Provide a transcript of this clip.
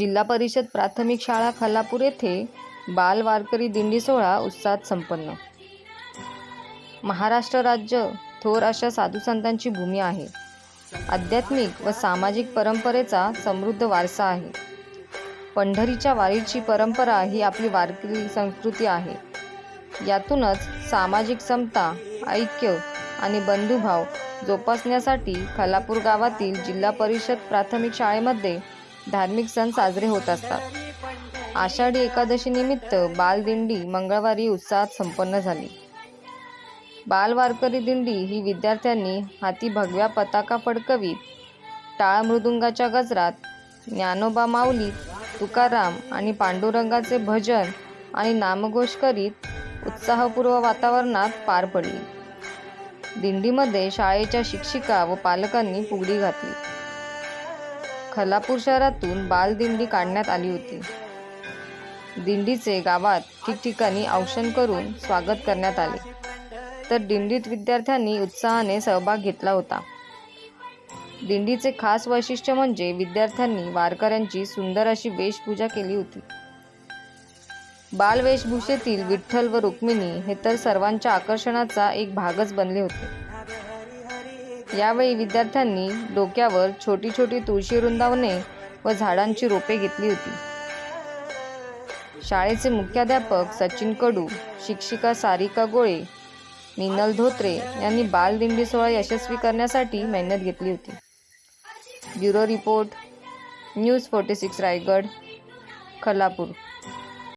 जिल्हा परिषद प्राथमिक शाळा खालापूर येथे बाल वारकरी दिंडी सोहळा उत्साहात संपन्न. महाराष्ट्र राज्य थोर अशा साधुसंतांची भूमी आहे. आध्यात्मिक व सामाजिक परंपरेचा समृद्ध वारसा आहे. पंढरीच्या वारीची परंपरा ही आपली वारकरी संस्कृती आहे. यातूनच सामाजिक समता ऐक्य आणि बंधुभाव जोपासण्यासाठी खलापूर गावातील जिल्हा परिषद प्राथमिक शाळेमध्ये धार्मिक सण साजरे होत असतात. आषाढी एकादशी निमित्त बालदिंडी मंगळवारी उत्साहात संपन्न झाली. बालवारकरी दिंडी ही विद्यार्थ्यांनी हाती भगव्या पताका फडकवीत टाळ मृदुंगाच्या गजरात ज्ञानोबा माऊली तुकाराम आणि पांडुरंगाचे भजन आणि नामघोष करीत उत्साहपूर्व वातावरणात पार पडली. दिंडीमध्ये शाळेच्या शिक्षिका व पालकांनी पुगडी घातली. खलापूर शहरातून बालदिंडी काढण्यात आली होती. दिंडीचे गावात ठिकठिकाणी औक्षण करून स्वागत करण्यात आले. तर दिंडीत विद्यार्थ्यांनी उत्साहाने सहभाग घेतला होता. दिंडीचे खास वैशिष्ट्य म्हणजे विद्यार्थ्यांनी वारकऱ्यांची सुंदर अशी वेशपूजा केली होती. बाल वेशभूषेतील विठ्ठल व रुक्मिणी हे तर सर्वांच्या आकर्षणाचा एक भागच बनले होते. यावेळी विद्यार्थ्यांनी डोक्यावर छोटी छोटी तुळशी रुंदावणे व झाडांची रोपे घेतली होती. शाळेचे मुख्याध्यापक सचिन कडू शिक्षिका सारिका गोळे मिनल धोत्रे यांनी बालदिंडी सोहळा यशस्वी करण्यासाठी मेहनत घेतली होती. Bureau report news forty six Raigad Khalapur